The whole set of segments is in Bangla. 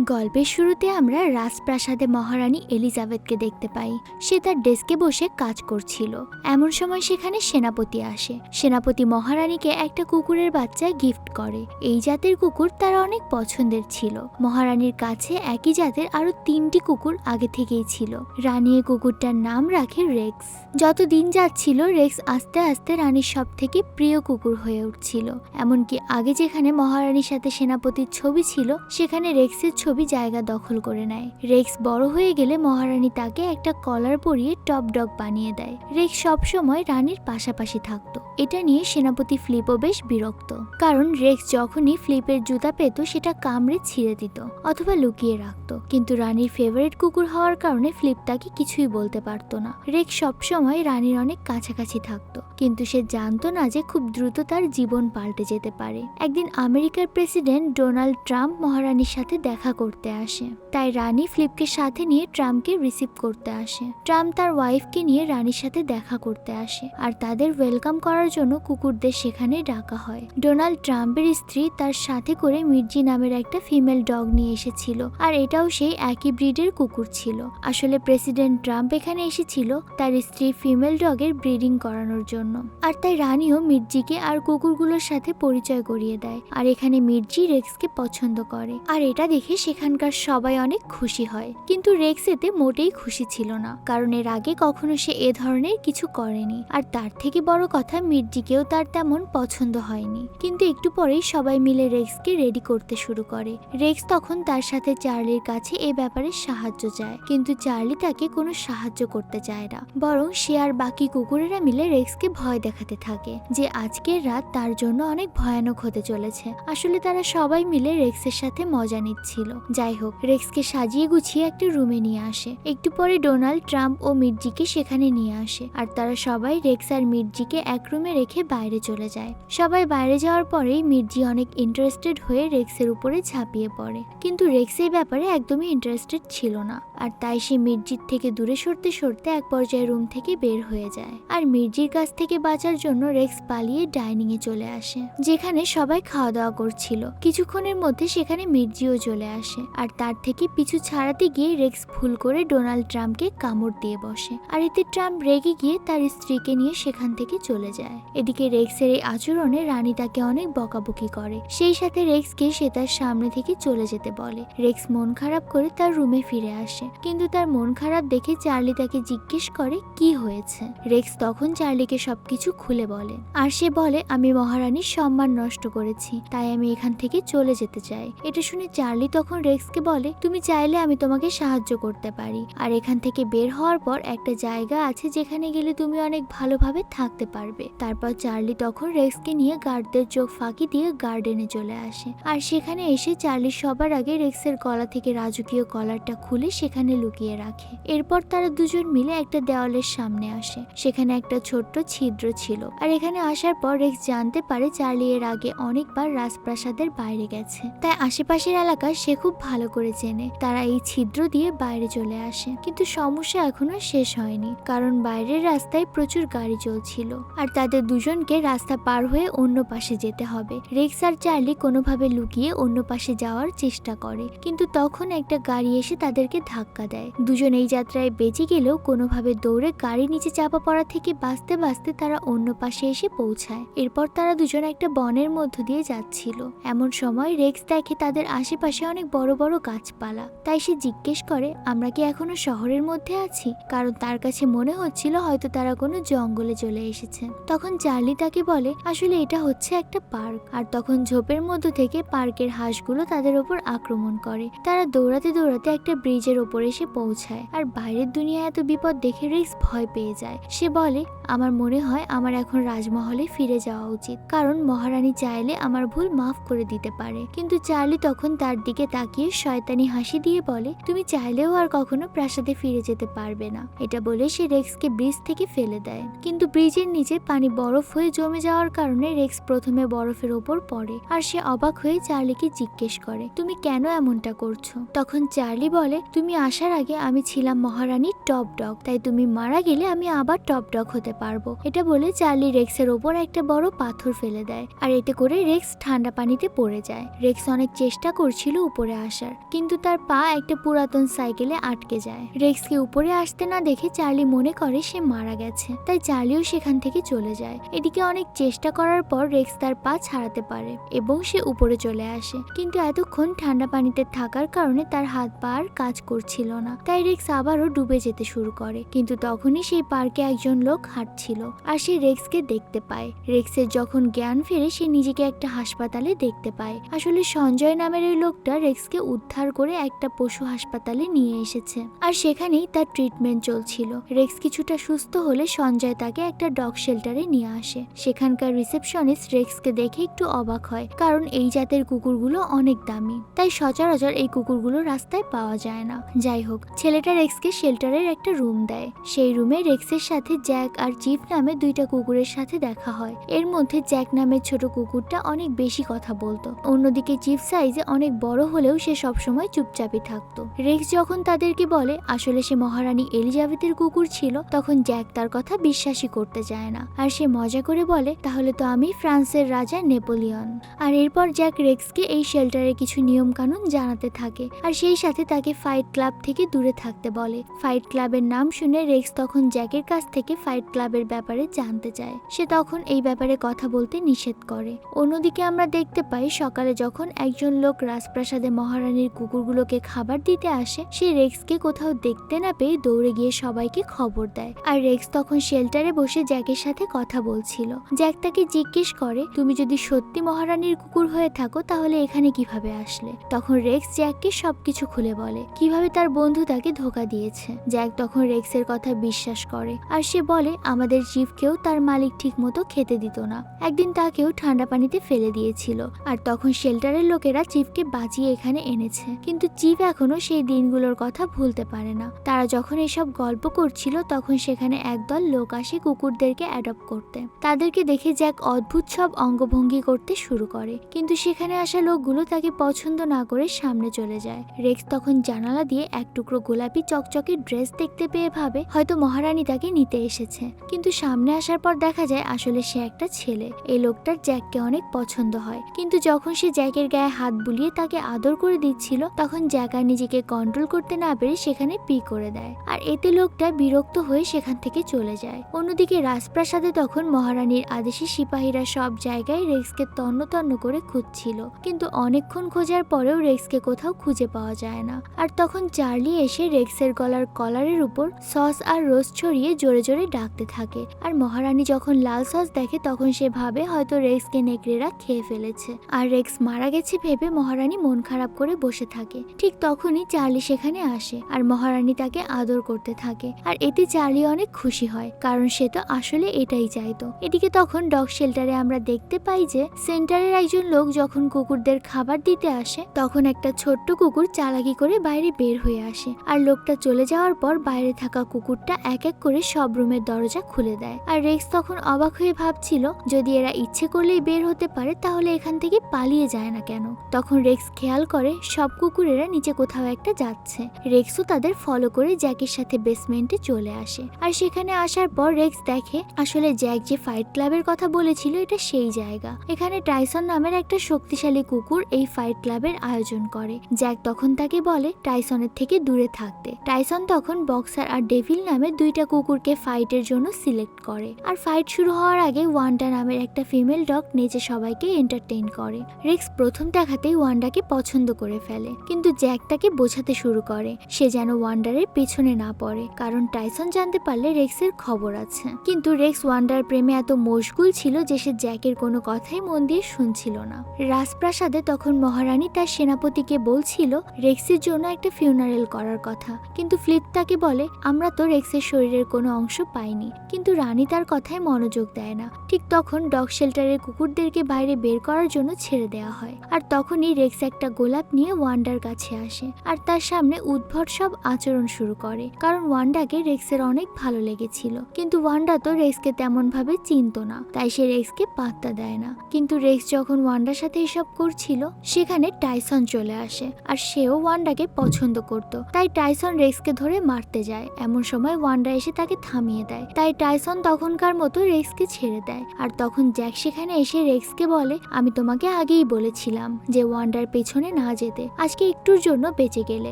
গল্পের শুরুতে আমরা রাজপ্রাসাদে মহারানী এলিজাবেথকে দেখতে পাই। সে তার ডেস্কে বসে কাজ করছিল। এমন সময় সেখানে সেনাপতি আসে। সেনাপতি মহারানীকে একটা কুকুরের বাচ্চা গিফট করে। এই জাতের কুকুর তার অনেক পছন্দের ছিল। মহারানীর কাছে একই জাতের আরও তিনটি কুকুর আগে থেকেই ছিল। রানী কুকুরটার নাম রাখে রেক্স। যত দিন যাচ্ছিল, রেক্স আস্তে আস্তে রানীর সব থেকে প্রিয় কুকুর হয়ে উঠছিল। এমনকি আগে যেখানে মহারানীর সাথে সেনাপতির ছবি ছিল, সেখানে রেক্সের ছবি জায়গা দখল করে নেয়। রেক্স বড় হয়ে গেলে মহারানী তাকে একটা কলার পরিয়ে টপ ডগ বানিয়ে দেয়। রেক্স সবসময় রানীর পাশাপাশি থাকতো। এটা নিয়ে সেনাপতি ফ্লিপও বেশ বিরক্ত। কারণ রেক্স যখনই ফ্লিপের জুতা পেত, সেটা কামড়ে ছিঁড়ে দিত অথবা লুকিয়ে রাখত। কিন্তু রানীর ফেভারিট কুকুর হওয়ার কারণে ফ্লিপ তাকে কিছুই বলতে পারতো না। রেক্স সবসময় রানীর অনেক কাছাকাছি থাকতো। কিন্তু সে জানতো না যে খুব দ্রুত তার জীবন পাল্টে যেতে পারে। একদিন আমেরিকার প্রেসিডেন্ট ডোনাল্ড ট্রাম্প মহারানীর সাথে দেখা করতে আসে। তাই রানী ফ্লিপকে সাথে নিয়ে ট্রাম্পকে রিসিভ করতে আসে। ট্রাম্প তার ওয়াইফকে নিয়ে রানীর সাথে দেখা করতে আসে আর তাদের ওয়েলকাম করার জন্য কুকুরদের সেখানে ডাকা হয়। ডোনাল্ড ট্রাম্পের স্ত্রী তার সাথে করে মির্জি নামের একটা ফিমেল ডগ নিয়ে এসেছিল আর এটাও সেই একই ব্রিডের কুকুর ছিল। আসলে প্রেসিডেন্ট ট্রাম্প এখানে এসেছিল তার স্ত্রী ফিমেল ডগের ব্রিডিং করানোর জন্য। আর তাই রানীও মির্জিকে আর কুকুরগুলোর সাথে পরিচয় করিয়ে দেয়। আর এখানে মির্জি রেক্সকে পছন্দ করে। আর এটা দেখে সেখানকার সবাই অনেক খুশি হয়। কিন্তু রেক্স এতে মোটেই খুশি ছিল না, কারণ এর আগে কখনো সে এ ধরনের কিছু করেনি। আর তার থেকে বড় কথা মির্জিকেও তার তেমন পছন্দ হয়নি। কিন্তু একটু পরেই সবাই মিলে রেক্সকে রেডি করতে শুরু করে। রেক্স তখন তার সাথে চার্লির কাছে এ ব্যাপারে সাহায্য চায়, কিন্তু চার্লি তাকে কোনো সাহায্য করতে চায় না। বরং সে আর বাকি কুকুরেরা মিলে রেক্সকে ভয় দেখাতে থাকে যে আজকের রাত তার জন্য অনেক ভয়ানক হতে চলেছে। আসলে তারা সবাই মিলে রেক্সের সাথে মজা নিচ্ছিল। যাই হোক, রেক্সকে সাজিয়ে গুছিয়ে একটা রুমে নিয়ে আসে। একটু পরে ডোনাল্ড ট্রাম্প ও মির্জিকে সেখানে নিয়ে আসে আর তারা সবাই রেক্স আর মির্জিকে এক রুমে রেখে বাইরে চলে যায়। সবাই বাইরে যাওয়ার পরেই মির্জি অনেক ইন্টারেস্টেড হয়ে রেক্সের উপরে ঝাঁপিয়ে পড়ে। কিন্তু রেক্স এই ব্যাপারে একদমই ইন্টারেস্টেড ছিল না। আর তাই সে মির্জির থেকে দূরে সরতে সরতে এক পর্যায়ে রুম থেকে বের হয়ে যায়। আর মির্জির কাছ থেকে বাঁচার জন্য রেক্স পালিয়ে ডাইনিং এ চলে আসে, যেখানে সবাই খাওয়া দাওয়া করছিল। কিছুক্ষণের মধ্যে সেখানে মির্জিও চলে আসে, আর তার থেকে পিছু ছাড়াতে গিয়ে রেক্স ভুল করে ডোনাল্ড ট্রাম্পকে কামড় দিয়ে বসে। আর এতে ট্রাম্প রেগে গিয়ে তার স্ত্রীকে নিয়ে সেখান থেকে চলে যায়। এদিকে রেক্সের এই আচরণে রানী তাকে অনেক বকাবকি করে। সেই সাথে রেক্সকে সে তার সামনে থেকে চলে যেতে বলে। রেক্স মন খারাপ করে তার রুমে ফিরে আসে। কিন্তু তার মন খারাপ দেখে চার্লি তাকে জিজ্ঞেস করে, কি হয়েছে? রেক্স তখন চার্লিকে সবকিছু খুলে বলে। আর সে বলে, আমি মহারানীর সম্মান নষ্ট করেছি, তাই আমি এখান থেকে চলে যেতে চাই। এটা শুনে চার্লি তখন রেক্সকে বলে, তুমি চাইলে আমি তোমাকে সাহায্য করতে পারি। আর এখান থেকে বের হওয়ার পর একটা জায়গা আছে যেখানে গেলে তুমি অনেক ভালোভাবে থাকতে পারবে। তারপর চার্লি তখন রেক্সকে নিয়ে গার্ডদের চোখ ফাঁকি দিয়ে গার্ডেনে চলে আসে। আর সেখানে এসে চার্লি সবার আগে রেক্সের গলা থেকে রাজকীয় কলারটা খুলে সেখানে লুকিয়ে রাখে। এরপর তারা দুজন মিলে একটা দেওয়ালের সামনে আসে। সেখানে একটা ছোট্ট ছিদ্র ছিল। আর এখানে আসার পর রেক্স জানতে পারে চার্লি এর আগে অনেকবার রাজপ্রাসাদের বাইরে গেছে। তাই আশেপাশের এলাকা সে খুব ভালো করে চেনে। তারা এই ছিদ্র দিয়ে বাইরে চলে আসে। কিন্তু সমস্যা এখনও শেষ হয়নি। কারণ বাইরের রাস্তায় প্রচুর গাড়ি চলছিল। আর তাদের দুজনকে রাস্তা পার হয়ে অন্য পাশে যেতে হবে। রেক্স আর চার্লি কোনোভাবে লুকিয়ে অন্য পাশে যাওয়ার চেষ্টা করে। কিন্তু তখন একটা গাড়ি এসে তাদেরকে ধাক্কা দেয়। দুজন এই যাত্রায় বেঁচে গেলেও কোনোভাবে দৌড়ে গাড়ি নিচে চাপা পড়া থেকে বাঁচতে বাঁচতে তারা অন্য পাশে এসে পৌঁছায়। এরপর তারা দুজন একটা বনের মধ্য দিয়ে যাচ্ছিল। এমন সময় রেক্স দেখে তাদের আশেপাশে অনেক বড় বড় গাছপালা। তাই সে জিজ্ঞেস করে, আমরা কি এখনও শহরের মধ্যে আছি? কারণ তার কাছে মনে হচ্ছিল হয়তো তারা কোনো জঙ্গলে চলে এসেছে। তখন চার্লি তাকে বলে, আসলে এটা হচ্ছে একটা পার্ক। আর তখন ঝোপের মধ্য থেকে পার্কের হাঁসগুলো তাদের ওপর আক্রমণ করে। তারা দৌড়াতে দৌড়াতে একটা ব্রিজের ওপর এসে পৌঁছায়। আর বাইরের দুনিয়া এত বিপদ দেখে রিক্স ভয় পেয়ে যায়। সে বলে, আমার মনে হয় আমার এখন রাজমহলে ফিরে যাওয়া উচিত। কারণ মহারানী চাইলে আমার ভুল মাফ করে দিতে পারে। কিন্তু চার্লি তখন তার দিকে তাকিয়ে শয়তানি হাসি দিয়ে বলে, তুমি চাইলেও আর কখনো প্রাসাদে ফিরে যেতে পারবে না। এটা বলে সে রেক্সকে ব্রিজ থেকে ফেলে দেয়। কিন্তু ব্রিজের নিচে পানি বরফ হয়ে জমে যাওয়ার কারণে রেক্স প্রথমে বরফের ওপর পড়ে। আর সে অবাক হয়ে চার্লিকে জিজ্ঞেস করে, তুমি কেন এমনটা করছ? তখন চার্লি বলে, তুমি আসার আগে আমি ছিলাম মহারানীর টপ ডগ, তাই তুমি মারা গেলে আমি আবার টপ ডগ হতে পারব। এটা বলে চার্লি রেক্সের ওপর একটা বড় পাথর ফেলে দেয়, আর এতে করে রেক্স ঠান্ডা পানিতে পড়ে যায়। রেক্স অনেক চেষ্টা করছিল উপরে আসার, কিন্তু তার পা একটা পুরাতন সাইকেলে আটকে যায়। রেক্সকে উপরে আসতে না দেখে চার্লি মনে করে সে মারা গেছে, তাই চার্লিও সেখান থেকে চলে যায়। এদিকে অনেক চেষ্টা করার পর রেক্স তার পা ছাড়াতে পারে এবং সে উপরে চলে আসে, কিন্তু এতক্ষণ ঠান্ডা পানিতে থাকার কারণে তার হাত পা আর কাজ করছিল না। তাই রেক্স আবারও ডুবে যেতে শুরু করে। কিন্তু তখনই সেই পার্কে একজন লোক হাঁটছিল আর সে রেক্সকে দেখতে পায়। রেক্সের যখন জ্ঞান ফেরে, সে নিজেকে একটা হাসপাতালে দেখতে পায়। আসলে সঞ্জয় নামের ওই লোকটা রেক্সকে উদ্ধার করে একটা পশু হাসপাতালে নিয়ে এসেছে। আর সেখানেই তার ট্রিটমেন্ট চলছিল। রেক্স কিছুটা সুস্থ হলে সঞ্জয় তাকে একটা ডগ শেল্টারে নিয়ে আসে। সেখানকার রিসেপশনিস্ট রেক্সকে দেখে একটু অবাক হয়, কারণ এই জাতের কুকুরগুলো অনেক দামি। তাই সচরাচর এই কুকুরগুলো রাস্তায় পাওয়া যায় না। যাই হোক, ছেলেটা রেক্সকে শেল্টারের একটা রুম দেয়। সেই রুমে রেক্সের সাথে জ্যাক আর চিফ নামে দুইটা কুকুরের সাথে দেখা হয়। এর মধ্যে জ্যাক নামের ছোট কুকুরটা অনেক বেশি কথা বলতো। অন্যদিকে চিফ সাইজে অনেক বড় হলেও সে সবসময় চুপচাপই থাকতো। রেক্স যখন তাদেরকে বলে, আসলে সে মহারানী এলিজাবেথের কুকুর ছিল, তখন জ্যাক তার কথা বিশ্বাসই করতে চায় না। আর সে মজা করে বলে, তাহলে তো আমি ফ্রান্সের রাজা নেপোলিয়ন। আর এরপর জ্যাক রেক্সকে এই শেল্টারের কিছু নিয়ম কানুন জানাতে থাকে। আর সেই সাথে তাকে ফাইট ক্লাব থেকে দূরে থাকতে বলে। ফাইট ক্লাবের নাম শুনে রেক্স তখন জ্যাকের কাছ থেকে ফাইট ক্লাবের ব্যাপারে জানতে চায়। সে তখন এই ব্যাপারে কথা বলতে নিষেধ করে। অন্যদিকে আমরা দেখতে পাই, সকালে যখন একজন লোক রাজপ্রাসাদে মহারানীর কুকুরগুলোকে খাবার দিতে আসে, সে রেক্সকে কোথাও দেখতে না পেয়ে দৌড়ে গিয়ে সবাইকে খবর দেয়। আর রেক্স তখন শেল্টারে বসে জ্যাকের সাথে কথা বলছিল। জ্যাক তাকে জিজ্ঞেস করে, তুমি যদি সত্যি মহারানীর কুকুর হয়ে থাকো, তাহলে এখানে কীভাবে আসলে? তখন রেক্স জ্যাককে সবকিছু খুলে বলে। কীভাবে তার বন্ধু তাকে ধোকা দিয়েছে। জ্যাক তখন রেক্সের কথা বিশ্বাস করে। আর সে বলে, আমাদের চিফকেও তার মালিক ঠিক মতো খেতে দিত না। একদিন তাকেও ঠান্ডা পানিতে ফেলে দিয়েছিল। আর তখন শেল্টারের লোকেরা চিফকে বাঁচিয়ে এখানে এনেছে। কিন্তু চিফ এখনও সেই দিনগুলোর কথা ভুলতে পারে না। তারা যখন এসব গল্প করছিল, তখন সেখানে একদল লোক আসে কুকুরদেরকে অ্যাডপ্ট করতে। তাদেরকে দেখে জ্যাক অদ্ভুত সব অঙ্গভঙ্গি করতে শুরু করে। কিন্তু সেখানে আসা লোকগুলো তাকে পছন্দ না করে সামনে চলে যায়। রেক্স তখন জানালা দিয়ে এক টুকরো গোলাপি চকচকে ড্রেস দেখতে পেয়ে ভাবে, হয়তো মহারানী তাকে নিতে এসেছে। কিন্তু সামনে আসার পর দেখা যায় আসলে সে একটা ছেলে। এই লোকটার জ্যাককে অনেক পছন্দ হয়। কিন্তু যখন সে জ্যাকের গায়ে হাত বুলিয়ে তাকে আদর করে দিচ্ছিল, তখন জ্যাক আর নিজেকে কন্ট্রোল করতে না পেরে সেখানে পি করে দেয়। আর এতে লোকটা বিরক্ত হয়ে সেখান থেকে চলে যায়। অন্যদিকে রাজপ্রাসাদে তখন মহারানীর আদেশি সিপাহীরা সব জায়গায় রেক্সকে তন্ন তন্ন করে খুঁজছিল। কিন্তু অনেকক্ষণ খোঁজার পরেও রেক্সকে কোথাও খুঁজে পাওয়া যায় না। আর তখন চার্লি এসে রেক্সের গলার কলারের উপর সস আর রোজ ছড়িয়ে জোরে জোরে ডাকতে থাকে। আর মহারানী যখন লাল সস দেখে, তখন সে ভাবে হয়তো রেক্সকে নেকড়েরা খেয়ে ফেলেছে। আর রেক্স মারা গেছে ভেবে মহারানী মন খারাপ করে বসে থাকে। ঠিক তখনই চার্লি সেখানে আসে আর মহারানী তাকে আদর করতে থাকে। আর এতে চার্লি অনেক খুশি হয়, কারণ সে তো আসলে এটাই চাইতো। এদিকে তখন ডগ শেল্টারে আমরা দেখতে পাই যে, সেন্টারের একজন লোক যখন কুকুরদের খাবার দিতে আসে, তখন একটা ছোট্ট কুকুর চালাকি করে বাইরে বের হয়ে আসে। আর লোকটা চলে যাওয়ার পর বাইরে থাকা কুকুরটা এক এক করে সব রুমের দরজা খুলে দেয়। আর রেক্স তখন অবাক হয়ে ভাবছিল, যদি এরা ইচ্ছে করলেই বের হতে পারে, তাহলে এখান থেকে পালিয়ে যায় না কেন? তখন রেক্স খেয়াল করে, সব কুকুরেরা নিচে কোথাও একটা যাচ্ছে। রেক্সও তাদের ফলো করে জ্যাকের সাথে বেসমেন্টে চলে আসে। আর সেখানে আসার পর রেক্স দেখে, আসলে জ্যাক যে ফাইট ক্লাবের কথা বলেছিল, এটা সেই জায়গা। এখানে টাইসন নামের একটা শক্তিশালী কুকুর এই ফাইট ক্লাবের আয়োজন করে। জ্যাক তখন তাকে বলে, টাইসনের থেকে দূরে থাকতে। টাইসন তখন বক্সার আর ডেভিল নামে দুইটা কুকুরকে ফাইটের জন্য সিলেক্ট করে। আর ফাইট শুরু হওয়ার আগে ওয়ান্ডা নামের একটা ফিমেল ডগ নেচে সবাইকে এন্টারটেইন করে। রেক্স প্রথম দেখাতেই ওয়ান্ডাকে পছন্দ করে ফেলে, কিন্তু জ্যাক তাকে বোঝাতে শুরু করে, সে যেন ওয়ান্ডারের পেছনে না পড়ে, কারণ টাইসন জানতে পারলে রেক্সের খবর আছে। কিন্তু রেক্স ওয়ান্ডার প্রেমে এত মশগুল ছিল যে সে জ্যাকের কোনো কথাই মন দিয়ে শুনছিল না। রাজপ্রাসাদে তখন মহারানী তার সেনাপতিকে বলছিল, রেক্সের জন্য একটা ফিউনারেল করার কথা। কিন্তু ফ্লিপ তাকে বলে, আমরা তো রেক্সের শরীরের কোনো অংশ পাইনি। কিন্তু রানী তার কথায় মনোযোগ দেয় না। ঠিক তখন ডগ শেল্টারের কুকুরদেরকে বাইরে বের করার জন্য ছেড়ে দেওয়া হয়। আর তখনই রেক্স একটা গোলাপ নিয়ে ওয়ান্ডার কাছে আসে। আর তার সামনে উদ্ভট সব আচরণ শুরু করে। কারণ ওয়ান্ডাকে রেক্সের অনেক ভালো লেগেছিল। কিন্তু ওয়ান্ডা তো রেক্সকে তেমন ভাবে চিনতো না। তাই সে রেক্সকে পাত্তা দেয় না। কিন্তু রেক্স যখন ওয়ান্ডার সাথে এসব করছিল, সেখানে টাইসন চলে আসে। আর সেও ওয়ান্ডাকে পছন্দ করত। তাই টাইসন রেক্সকে ধরে মারতে যায়। এমন সময় ওয়ান্ডা এসে তাকে থামিয়ে দেয়। তাই টাইসন তখনকার মতো রেক্সকে ছেড়ে দেয়। আর তখন জ্যাক সেখানে এসে রেক্সকে বলে, আমি তোমাকে আগেই বলেছিলাম যে ওয়ান্ডার পেছনে না যেতে। আজকে একটুর জন্য বেঁচে গেলে।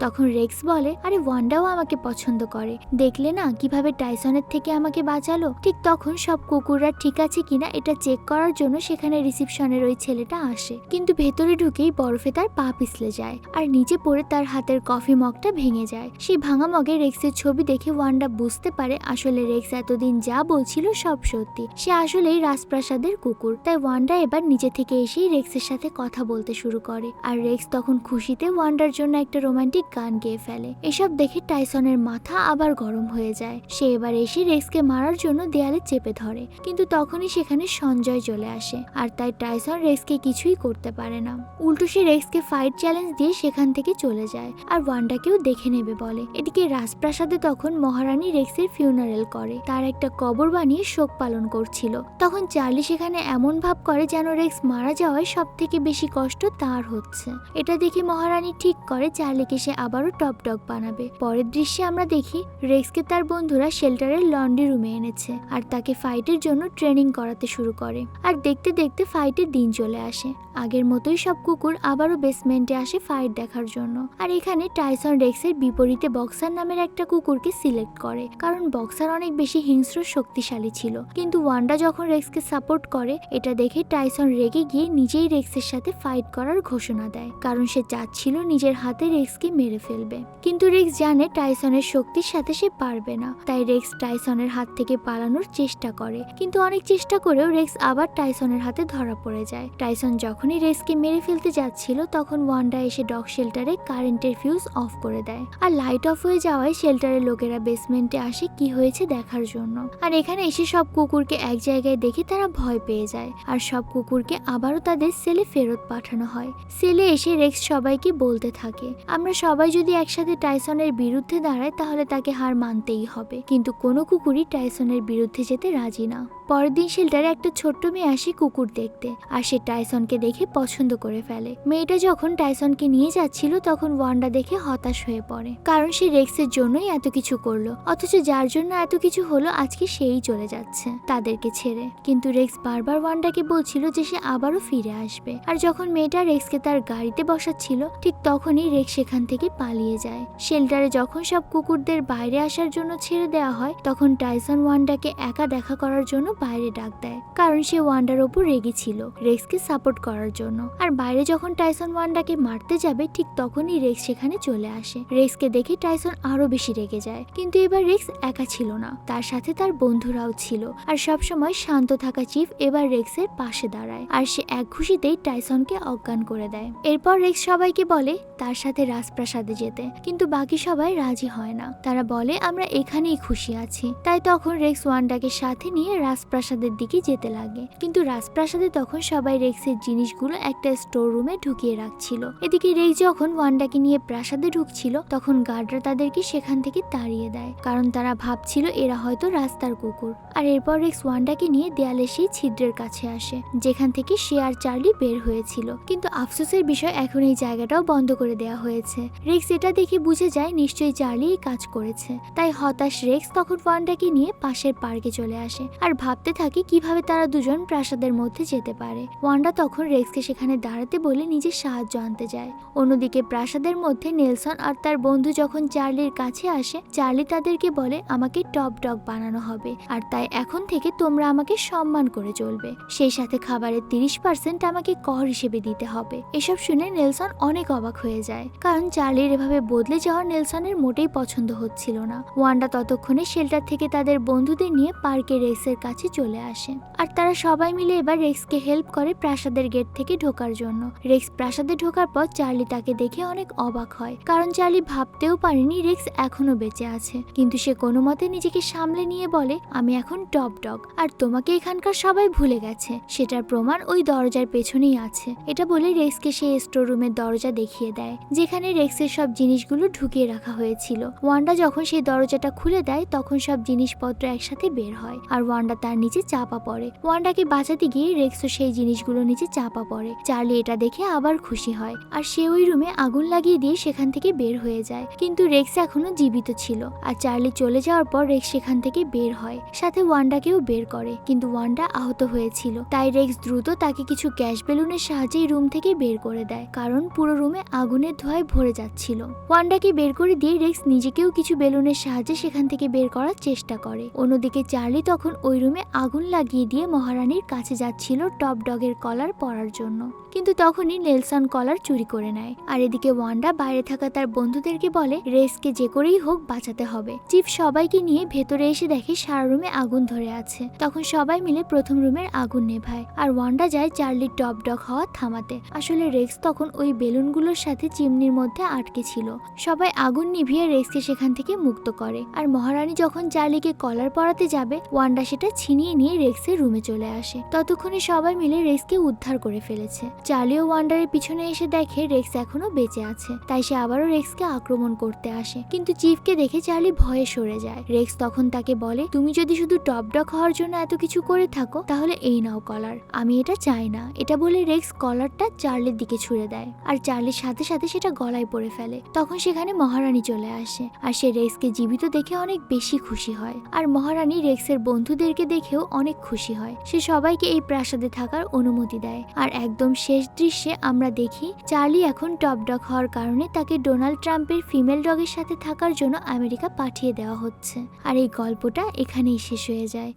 তখন রেক্স বলে, আরে ওয়ান্ডাও আমাকে পছন্দ করে। দেখলে না কীভাবে টাইসনের থেকে আমাকে বাঁচালো? ঠিক তখন সব কুকুররা ঠিক আছে কিনা এটা চেক করার জন্য সেখানে রিসিপশনের ওই ছেলেটা আসে। কিন্তু ভেতরে ঢুকেই বরফে তার পা পিছলে যায়। আর নিচে পড়ে তার হাতের কফি মগটা ভেঙে যায়। সেই ভাঙা মগে রেক্সের ছবি দেখে ওয়ান্ডা বুঝতে পারে আসলে রেক্স এতদিন যা বলছিল সব সত্যি। সে আসলেই রাজপ্রাসাদের কুকুর। তাই ওয়ান্ডা এবার নিচে থেকে এসেই রেক্সের সাথে কথা বলতে শুরু করে। আর রেক্স তখন খুশিতে ওয়ান্ডার জন্য একটা রোমান্টিক গান গেয়ে ফেলে। এসব দেখে টাইসনের মাথা আবার গরম হয়ে যায়। সে এবার এসে রেক্সকে মারার জন্য দেয়ালে চেপে ধরে। কিন্তু তখনই সেখানে সঞ্জয় চলে আসে। আর তাই টাইসন রেক্সকে কিছুই করতে পারে না। উল্টো সে রেক্সকে ফাইট চ্যালেঞ্জ দিয়ে সেখান থেকে চলে যায়। আর ওয়ান্ডাকেও দেখে নেবে বলে। এদিকে রাজপ্রাসাদে তখন মহারানী রেক্সের ফিউনারেল করে। তার একটা কবর বানিয়ে শোক পালন করছিল। তখন চার্লি সেখানে এমন ভাব করে যেন রেক্স মারা যাওয়ায় সব থেকে বেশি কষ্ট তার হচ্ছে। এটা দেখে মহারানী ঠিক করে চার্লিকে সে আবারও টপ ডগ বানাবে। পরের দৃশ্যে আমরা দেখি রেক্সকে তার বন্ধুরা শেল্টারের লন্ড্রি রুমে এনেছে আর তাকে ফাইটের জন্য ট্রেনিং করাতে শুরু করে। আর দেখতে দেখতে ফাইটের দিন চলে আসে। আগের মতোই সব কুকুর আবারও বেসমেন্টে আসে ফাইট দেখার জন্য। আর এখানে টাইসন রেক্সের বিপরীতে বক্সার নামের একটা কুকুরকে সিলেক্ট করে, কারণ বক্সার অনেক বেশি হিংস্র, শক্তিশালী ছিল। কিন্তু ওয়ান্ডা যখন রেক্সকে সাপোর্ট করে, এটা দেখে টাইসন রেগে গিয়ে নিজেই রেক্সের সাথে ফাইট করার ঘোষণা দেয়, কারণ সে চাচ্ছিল নিজের হাতে রেক্সকে মেরে ফেলবে। কিন্তু রেক্স জানে টাইসনের শক্তির সাথে সে পারবে না, তাই রেক্স টাইসনের হাত থেকে পালানোর চেষ্টা করে। কিন্তু অনেক চেষ্টা করেও রেক্স আবার টাইসনের হাতে ধরা পড়ে যায়। টাইসন যখনই রেক্সকে মেরে ফেলতে যাচ্ছিল, তখন ওয়ান্ডা এসে ডগ শেল্টারে কারেন্টের ফিউজ অফ করে দেয়। আর লাইট অফ হয়ে যাওয়ায় শেল্টারের লোকেরা বেসমেন্টে আসে কি হয়েছে দেখার জন্য। আর এখানে এসে সব কুকুরকে এক জায়গায় দেখে তারা ভয় পেয়ে যায়। আর সব কুকুরকে আবারও তাদের সেলে ফেরত পাঠানো হয়। সেলে এসে রেক্স সবাইকে বলতে থাকে, আমরা সবাই যদি একসাথে টাইসনের বিরুদ্ধে দাঁড়াই, তাহলে তাকে হার মানতেই হবে। কিন্তু কোনো কুকুরই টাইসনের বিরুদ্ধে যেতে রাজি না। পরের দিন শেল্টারে একটা ছোট্ট মেয়ে আসে কুকুর দেখতে। আর সে টাইসনকে দেখে পছন্দ করে ফেলে। মেয়েটা যখন টাইসনকে নিয়ে যাচ্ছিল, তখন ওয়ান্ডা দেখে হতাশ হয়ে পড়ে। কারণ সে রেক্সের জন্যই এত কিছু করল, অথচ যার জন্য এত কিছু হলো আজকে সেই চলে যাচ্ছে তাদেরকে ছেড়ে। কিন্তু রেক্স বারবার ওয়ান্ডাকে বলছিল যে সে আবারও ফিরে আসবে। আর যখন মেয়েটা রেক্সকে তার গাড়িতে বসাচ্ছিল, ঠিক তখনই রেক্স সেখান থেকে পালিয়ে যায়। শেল্টারে যখন সব কুকুরদের বাইরে আসার জন্য ছেড়ে দেওয়া হয়, তখন টাইসন ওয়ান্ডাকে একা দেখা করার জন্য বাইরে ডাক দেয়। কারণ সে ওয়ান্ডার ওপর রেগে ছিল রেক্সকে সাপোর্ট করার জন্য। আর বাইরে যখন টাইসন ওয়ান্ডাকে মারতে যাবে, ঠিক তখনই রেক্স সেখানে চলে আসে। রেক্সকে দেখে টাইসন আরও বেশি রেগে যায়। কিন্তু এবার রেক্স একা ছিল না। তার সাথে তার বন্ধুরাও ছিল। আর সব সময় শান্ত থাকা চিফ এবার রেক্সের পাশে দাঁড়ায়। আর সে এক খুশিতেই টাইসনকে অজ্ঞান করে দেয়। এরপর রেক্স সবাইকে বলে, তার সাথে রাজপ্রাসাদে যেতে। কিন্তু বাকি সবাই রাজি হয় না। তারা বলে, আমরা এখানেই খুশি আছি। তাই তখন রেক্স ওয়ান্ডাকে সাথে নিয়ে রাজপ্রাসাদের দিকে যেতে লাগে। কিন্তু রাজপ্রাসাদে তখন সবাই রেক্সের জিনিসগুলো একটা স্টোর রুমে ঢুকিয়ে রাখছিল। এদিকে রেক্স যখন ওয়ান্ডাকে নিয়ে প্রাসাদে ঢুকছিল, তখন গার্ডরা তাদেরকে সেখান থেকে তাড়িয়ে দেয়। কারণ তারা ভাবছিল এরা হয়তো রাস্তার কুকুর। আর এরপর রেক্স ওয়ান্ডাকে নিয়ে দেয়ালে সেই ছিদ্রের কাছে আসে, যেখান থেকে সে আর চার্লি বের হয়েছিল। কিন্তু আফসোসের বিষয়, এখন এই জায়গাটাও বন্ধ করে দেওয়া হয়েছে। রেক্স এটা দেখে বুঝে যায়, নিশ্চয়ই চার্লি এই কাজ করেছে। তাই হতাশ রেক্স তখন ওয়ান্ডাকে নিয়ে পাশের পার্কে চলে আসে আর ভাবতে থাকে কীভাবে তারা দুজন প্রাসাদের মধ্যে যেতে পারে। ওয়ান্ডা তখন রেক্সকে সেখানে দাঁড়াতে বলে নিজের সাহায্য আনতে যায়। অন্যদিকে প্রাসাদের মধ্যে নেলসন আর তার বন্ধু যখন চার্লির কাছে আসে, চার্লি তাদেরকে বলে, আমাকে টপ ডগ বানানো হবে। আর তাই এখন থেকে তোমরা আমাকে সম্মান করে চলবে। সেই সাথে খাবারের তিরিশ পার্সেন্ট আমাকে কর হিসেবে দিতে হবে। এসব শুনে নেলসন অনেক অবাক হয়ে যায়। কারণ চার্লির এভাবে বদলে যাওয়া নেলসনের মোটেই পছন্দ হচ্ছিল না। ওয়ান্ডা ততক্ষণে শেল্টার থেকে তাদের বন্ধুদের নিয়ে পার্কে রেক্সের কাছে চলে আসে। আর তারা সবাই মিলে এবার রেক্সকে হেল্প করে প্রাসাদের গেট থেকে ঢোকার জন্য। রেক্স প্রাসাদে ঢোকার পর চার্লি তাকে দেখে অনেক অবাক হয়। কারণ চার্লি ভাবতেও পারেনি রেক্স এখনও বেঁচে আছে। কিন্তু সে কোনো মতে নিজেকে সামলে নিয়ে বলে, আমি এখন টপ ডগ, আর তোমাকে এখানকার সবাই ভুলে গেছে। সেটার প্রমাণ ওই দরজার পেছনেই আছে। এটা বলে রেক্সকে সেই স্টোর রুমের দরজা দেখিয়ে দেয়, যেখানে রেক্সের সব জিনিসগুলো ঢুকিয়ে রাখা হয়েছিল। ওয়ান্ডা যখন সেই দরজাটা খুলে দেয়, তখন সব জিনিসপত্র একসাথে বের হয়, আর ওয়ান্ডা তার নিচে চাপা পড়ে। ওয়ান্ডাকে বাঁচাতে গিয়ে রেক্সও সেই জিনিসগুলো নিচে চাপা পড়ে। চার্লি এটা দেখে আবার খুশি হয়, আর সে ওই রুমে আগুন লাগিয়ে দিয়ে সেখান থেকে বের হয়ে যায়। কিন্তু রেক্স এখনও জীবিত ছিল। আর চার্লি চলে যাওয়ার পর রেক্স সেখান থেকে বের হয়। সাথে ওয়ান্ডাকেও বের করে। কিন্তু ওয়ান্ডা আহত হয়েছিল। তাই রেক্স দ্রুত তাকে কিছু গ্যাস বেলুনের সাহায্যে রুম থেকে বের করে দেয়। কারণ পুরো রুমে আগুনের ধোঁয়ায় ভরে যাচ্ছিল। ওয়ান্ডাকে বের করে দিয়ে রেক্স নিজেকেও কিছু বেলুনের সাহায্যে সেখান থেকে বের করার চেষ্টা করে। অন্যদিকে চার্লি তখন ওই রুমে আগুন লাগিয়ে দিয়ে মহারানীর কাছে যাচ্ছিল টপ ডগের কলার পরার জন্য। কিন্তু তখনই নেলসন কলার চুরি করে নেয়। আর এদিকে ওয়ান্ডা বাইরে থাকা তার বন্ধুদেরকে বলে, রেসকে যে করেই হোক বাঁচাতে হবে। চিফ সবাইকে নিয়ে ভেতরে এসে দেখে সারা রুমে আগুন ধরে আছে। তখন সবাই মিলে প্রথম রুমের আগুন নেভায় আর ওয়ান্ডা যায় চার্লির টপ ডক হওয়া থামাতে। আসলে রেক্স তখন ওই বেলুনগুলোর সাথে চিমনির মধ্যে আটকে ছিল। সবাই আগুন নিভিয়ে রেক্সকে সেখান থেকে মুক্ত করে। আর মহারানী যখন চার্লিকে কলার পরাতে যাবে, ওয়ান্ডা সেটা ছিনিয়ে নিয়ে রেক্সের রুমে চলে আসে। ততক্ষণে সবাই মিলে রেক্সকে উদ্ধার করে ফেলেছে। চার্লি চার্লিও ওয়ান্ডারের পিছনে এসে দেখে রেক্স এখনও বেঁচে আছে। তাই সে আবারও রেক্সকে আক্রমণ করতে আসে। কিন্তু চিফকে দেখে চার্লি ভয়ে সরে যায়। রেক্স তখন তাকে বলে, তুমি যদি শুধু টপ ডগ হওয়ার জন্য এত কিছু করে থাকো, তাহলে এই নাও কলার। আমি এটা চাই না। এটা বলে রেক্স কলারটা চার্লির দিকে ছুড়ে দেয়। আর চার্লির সাথে সাথে সেটা গলায় পড়ে ফেলে। তখন সেখানে মহারানী চলে আসে। আর সে রেক্সকে জীবিত দেখে অনেক বেশি খুশি হয়। আর মহারানী রেক্সের বন্ধুদেরকে দেখেও অনেক খুশি হয়। সে সবাইকে এই প্রাসাদে থাকার অনুমতি দেয়। আর একদম শেষ দৃশ্যে আমরা দেখি, চার্লি এখন টপ ডগ হওয়ার কারণে তাকে ডোনাল্ড ট্রাম্পের ফিমেল ডগের সাথে থাকার জন্য আমেরিকা পাঠিয়ে দেওয়া হচ্ছে। আর এই গল্পটা এখানেই শেষ হয়ে যায়।